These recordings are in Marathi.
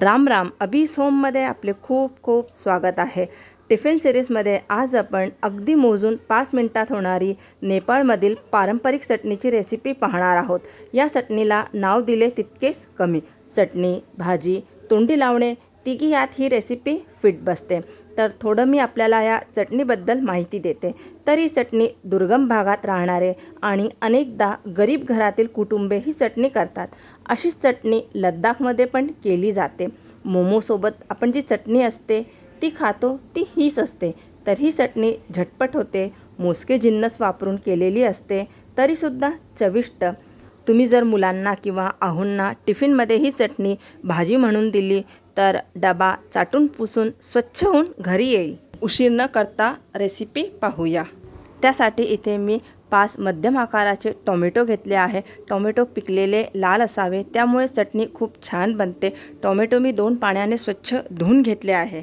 राम राम. अभीस होममध्ये आपले खूप खूप स्वागत आहे. टिफिन सिरीजमध्ये आज आपण अगदी मोजून पाच मिनिटात होणारी नेपाळमधील पारंपरिक चटणीची रेसिपी पाहणार आहोत. या चटणीला नाव दिले तितकेच कमी. चटणी भाजी तोंडी लावणे तिघी यात ही रेसिपी फिट बसते. तर थोडं मी आपल्याला या चटणीबद्दल माहिती देते. तर ही चटणी दुर्गम भागात राहणारे आणि अनेकदा गरीब घरातील कुटुंबे ही चटणी करतात. अशीच चटणी लद्दाखमध्ये पण केली जाते. मोमोसोबत आपण जी चटणी असते ती खातो ती हीच असते. तर ही चटणी झटपट होते. मोजके जिन्नस वापरून केलेली असते. तरीसुद्धा चविष्ट. तुम्ही जर मुलांना किंवा आहोंना टिफिनमध्ये ही चटणी भाजी म्हणून दिली तर डबा चाटून पुसून स्वच्छ होऊन घरी येईल. उशीर न करता रेसिपी पाहूया. त्यासाठी इथे मी पाच मध्यम आकाराचे टोमॅटो घेतले आहे. टोमॅटो पिकलेले लाल असावे त्यामुळे चटणी खूप छान बनते. टोमॅटो मी दोन पाण्याने स्वच्छ धुवून घेतले आहे.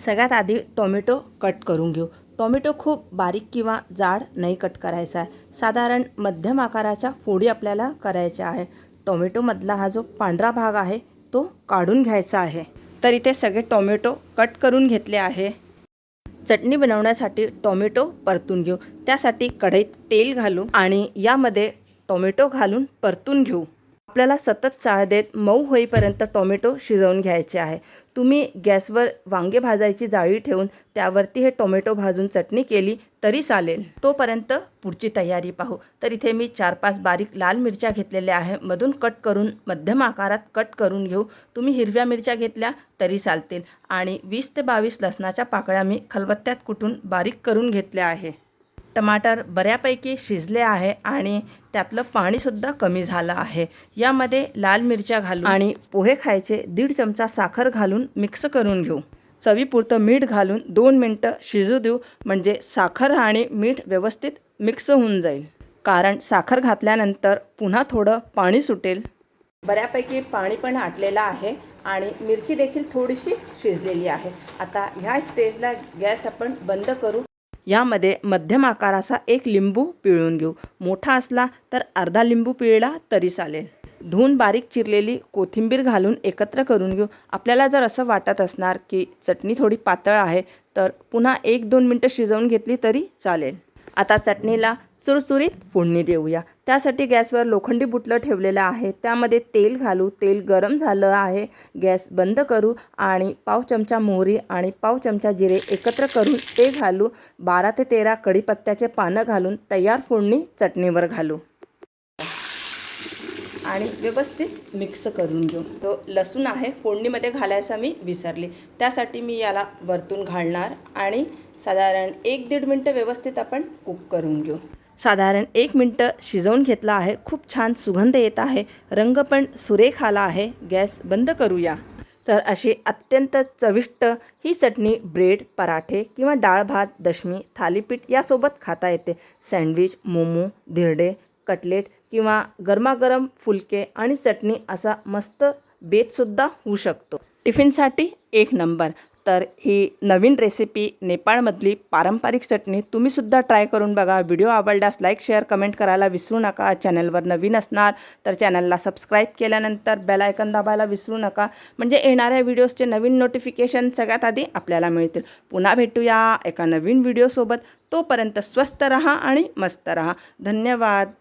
सगळ्यात आधी टोमॅटो कट करून घेऊ. टोमॅटो खूप बारीक किंवा जाड नाही कट करायचा आहे. साधारण मध्यम आकाराच्या फोडी आपल्याला करायच्या आहे. टोमॅटोमधला हा जो पांढरा भाग आहे तो काढून घ्यायचा आहे. तर इथे सगळे टोमॅटो कट करून घेतले आहे. चटणी बनवण्यासाठी टोमॅटो परतून घेऊ. त्यासाठी कढईत तेल घालू आणि यामध्ये टोमॅटो घालून परतून घेऊ. आपल्याला सतत चाळ देत मऊ होईपर्यंत टोमॅटो शिजवून घ्यायचे आहे. तुम्ही गॅसवर वांगे भाजायची जाळी ठेवून त्यावरती हे टोमॅटो भाजून चटणी केली तरी चालेल. तोपर्यंत पुढची तयारी पाहू. तर इथे मी चार पाच बारीक लाल मिरच्या घेतलेल्या आहे. मधून कट करून मध्यम आकारात कट करून घेऊ. तुम्ही हिरव्या मिरच्या घेतल्या तरी चालतील. आणि वीस ते बावीस लसणाच्या पाकळ्या मी खलबत्त्यात कुटून बारीक करून घेतल्या आहे. टमाटर बऱ्यापैकी शिजले आहे आणि त्यातलं पाणीसुद्धा कमी झालं आहे. यामध्ये लाल मिरच्या घालून आणि पोहे खायचे दीड चमचा साखर घालून मिक्स करून घेऊ. चवीपुरतं मीठ घालून दोन मिनटं शिजू देऊ म्हणजे साखर आणि मीठ व्यवस्थित मिक्स होऊन जाईल. कारण साखर घातल्यानंतर पुन्हा थोडं पाणी सुटेल. बऱ्यापैकी पाणी पण आटलेलं आहे आणि मिरची देखील थोडीशी शिजलेली आहे. आता ह्या स्टेजला गॅस आपण बंद करू. यामध्ये मध्यम आकाराचा एक लिंबू पिळून घेऊ. मोठा असला तर अर्धा लिंबू पिळला तरी चालेल. धुवून बारीक चिरलेली कोथिंबीर घालून एकत्र करून घेऊ. आपल्याला जर असं वाटत असणार की चटणी थोडी पातळ आहे तर पुन्हा एक दोन मिनटं शिजवून घेतली तरी चालेल. आता चटणीला चुरचुरीत फोडणी देऊया. त्यासाठी गॅसवर लोखंडी बुटलं ठेवलेलं आहे. त्यामध्ये तेल घालू. तेल गरम झालं आहे. गॅस बंद करू आणि पाव चमचा मोहरी आणि पाव चमचा जिरे एकत्र करून ते घालू. बारा ते तेरा कढीपत्त्याचे पानं घालून तयार फोडणी चटणीवर घालू. आणि व्यवस्थित मिक्स करून घेऊ. तो लसूण आहे. फोडणीमध्ये घालायचा मी विसरले. त्यासाठी मी याला वरतून घालणार आणि साधारण एक दीड मिनटं व्यवस्थित आपण कुक करून घेऊ. साधारण एक मिनटं शिजवून घेतला आहे. खूप छान सुगंध येत आहे. रंग पण सुरेख आला आहे. गॅस बंद करूया. तर अशी अत्यंत चविष्ट ही चटणी ब्रेड पराठे किंवा डाळ भात दशमी थालीपीठ यासोबत खाता येते. सँडविच मोमो धिरडे कटलेट किंवा गरमागरम फुलके आणि चटणी असा मस्त बेतसुद्धा होऊ शकतो. टिफिनसाठी एक नंबर. तर ही नवीन रेसिपी नेपाळमधली पारंपरिक चटणी तुम्हीसुद्धा ट्राय करून बघा. व्हिडिओ आवडल्यास लाईक शेअर कमेंट करायला विसरू नका. चॅनलवर नवीन असणार तर चॅनलला सबस्क्राईब केल्यानंतर बेल आयकन दाबायला विसरू नका. म्हणजे येणाऱ्या व्हिडिओजचे नवीन नोटिफिकेशन सगळ्यात आधी आपल्याला मिळतील. पुन्हा भेटूया एका नवीन व्हिडिओसोबत तोपर्यंत स्वस्त रहा आणि मस्त रहा. धन्यवाद.